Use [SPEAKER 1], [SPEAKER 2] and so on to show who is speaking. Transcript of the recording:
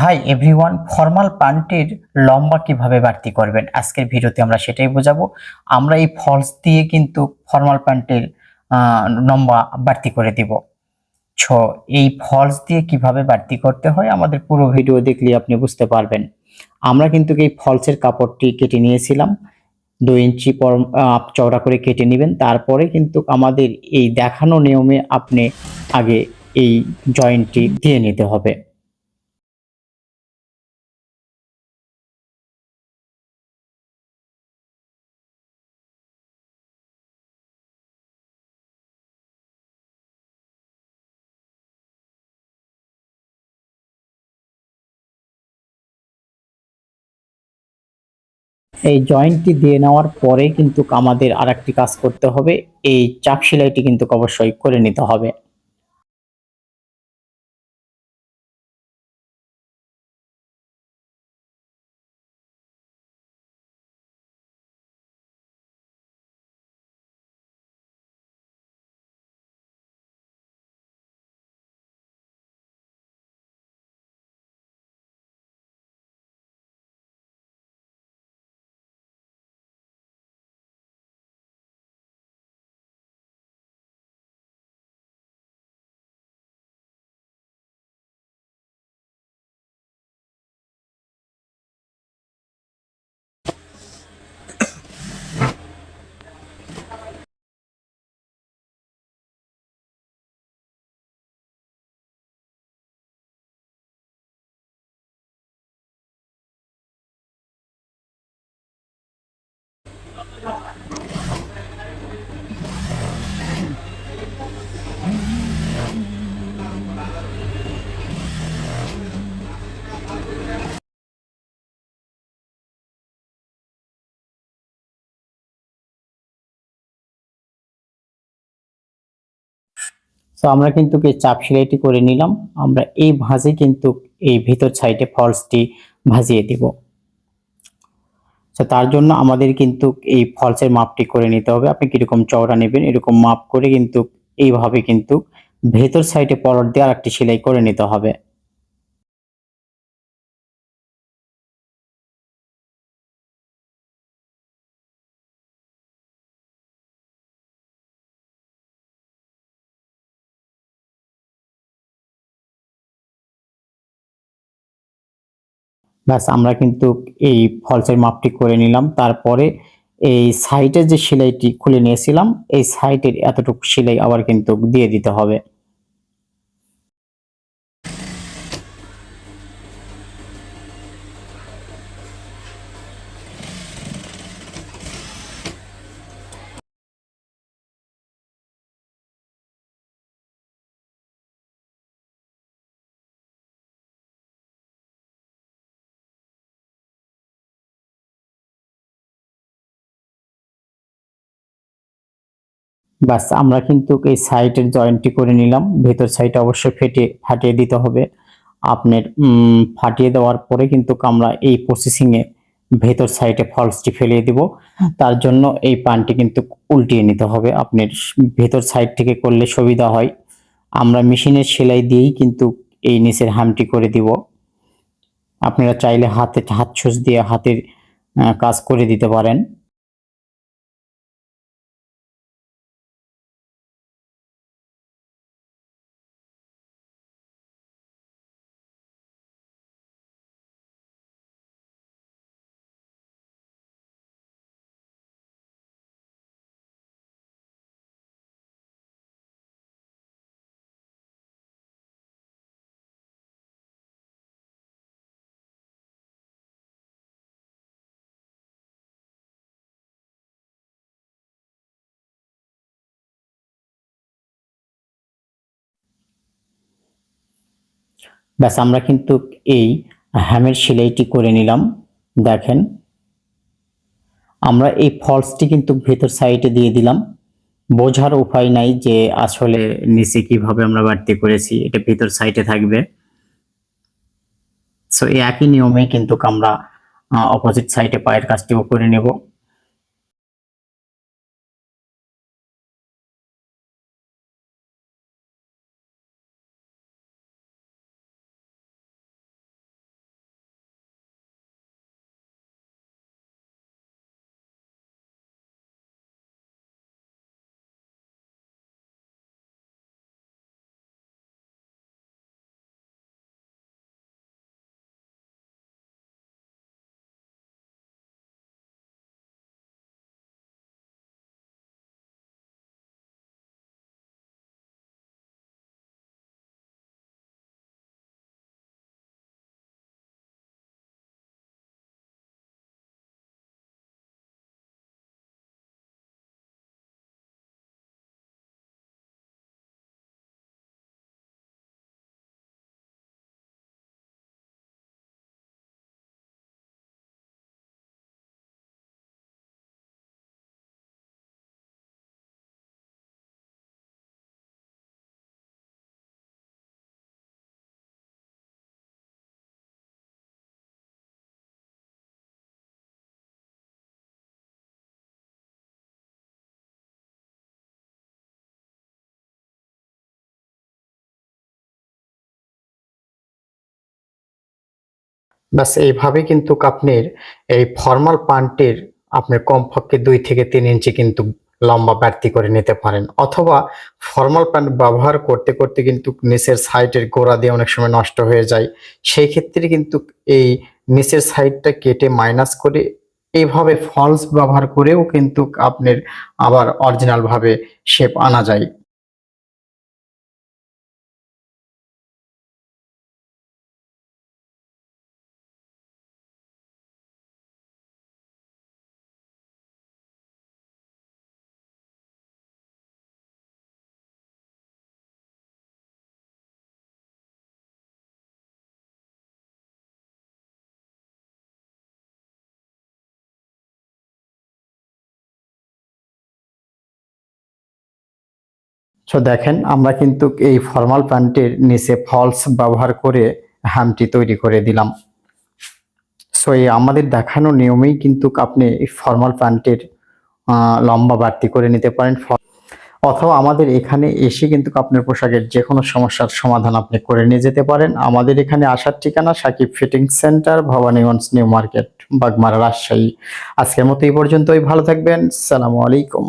[SPEAKER 1] Hi everyone, formal প্যান্টের লম্বা কীভাবে বাড়তি করবেন? আজকের ভিডিওতে আমরা সেটাই বোঝাবো। আমরা এই ফলস দিয়ে কিন্তু ফর্মাল প্যান্টের লম্বা বাড়তি করে দিব। ছো, এই ফলস দিয়ে কীভাবে বাড়তি করতে হয় আমাদের পুরো ভিডিও দেখলে আপনি বুঝতে পারবেন। আমরা কিন্তু এই ফলসের কাপড়টি কেটে নিয়েছিলাম। দুই ইঞ্চি পর চওড়া করে কেটে নেবেন। তারপরে কিন্তু আমাদের এই দেখানো নিয়মে আপনি আগে এই জয়েন্টটি দিয়ে নিতে হবে। এই জয়েন্টটি দিয়ে নেওয়ার পরে কিন্তু আমাদের আরেকটি কাজ করতে হবে। এই চাপ সেলাইটি কিন্তু অবশ্যই করে নিতে হবে। তো আমরা কিন্তু চাপ সেলাইটি করে নিলাম। আমরা এই ভাঁজে কিন্তু এই ভিতর সাইডে ফলসটি ভাজিয়ে দিব। তো তার জন্য আমাদের কিন্তু এই ফলসের মাপটি করে নিতে হবে। আপনি কীরকম চওড়া নেবেন, এরকম মাপ করে কিন্তু এইভাবে কিন্তু ভেতর সাইডে পলট দিয়ে আর একটি সেলাই করে নিতে হবে। ব্যাস, আমরা কিন্তু এই ফলসের মাপটি করে নিলাম। তারপরে এই সাইডের যে সেলাইটি খুলে নিয়েছিলাম, এই সাইডের এতটুকু সেলাই আবার কিন্তু দিয়ে দিতে হবে। ব্যাস আমরা কিন্তু এই সাইডের জয়েন্টটি করে নিলাম। ভেতর সাইড অবশ্যই ফেটে ফাটিয়ে দিতে হবে। আপনার ফাটিয়ে দেওয়ার পরে কিন্তু আমরা এই প্রসেসিং এ ভেতর সাইডে ফলসটি ফেলিয়ে দিব। তার জন্য এই পানটি কিন্তু উল্টিয়ে নিতে হবে। আপনার ভেতর সাইড থেকে করলে সুবিধা হয়। আমরা মেশিনের সেলাই দিয়েই কিন্তু এই নিচের হামটি করে দিব। আপনারা চাইলে হাতে, হাত ছুঁচ দিয়ে হাতের কাজ করে দিতে পারেন। ব্যাস, আমরা কিন্তু এই হ্যামের সেলাইটি করে নিলাম। দেখেন, আমরা এই ফলসটি কিন্তু ভেতর সাইডে দিয়ে দিলাম। বোঝার উপায় নাই যে আসলে নিচে কীভাবে আমরা বাড়তি করেছি, এটা ভেতর সাইডে থাকবে। সো এই একই নিয়মে কিন্তু আমরা অপোজিট সাইডে পায়ের কাজটিও করে নেব। ব্যাস, এইভাবে কিন্তু আপনার এই ফর্মাল প্যান্টের আপনার কমপক্ষে দুই থেকে তিন ইঞ্চি কিন্তু লম্বা বাড়তি করে নিতে পারেন। অথবা ফর্মাল প্যান্ট ব্যবহার করতে করতে কিন্তু নিচের সাইডের গোড়া দিয়ে অনেক সময় নষ্ট হয়ে যায়। সেই ক্ষেত্রে কিন্তু এই নিচের সাইডটা কেটে মাইনাস করে এইভাবে ফলস ব্যবহার করেও কিন্তু আপনার আবার অরিজিনাল ভাবে শেপ আনা যায়। তো দেখেন, আমরা কিন্তু এই ফর্মাল প্যান্টের নিচে ফলস ব্যবহার করে হ্যামটি তৈরি করে দিলাম। সো এই আমাদের দেখানো নিয়মেই কিন্তু আপনি ফর্মাল প্যান্টের লম্বা বাড়তি করে নিতে পারেন। অথবা আমাদের এখানে এসে কিন্তু আপনার পোশাকের যে কোনো সমস্যার সমাধান আপনি করে নিয়ে যেতে পারেন। আমাদের এখানে আসার ঠিকানা Sakib fitting centre, Bhabaniganj, new market, Bagmara, Rajshahi. আজকের মতো এই পর্যন্তই। ভালো থাকবেন। সালামু আলাইকুম।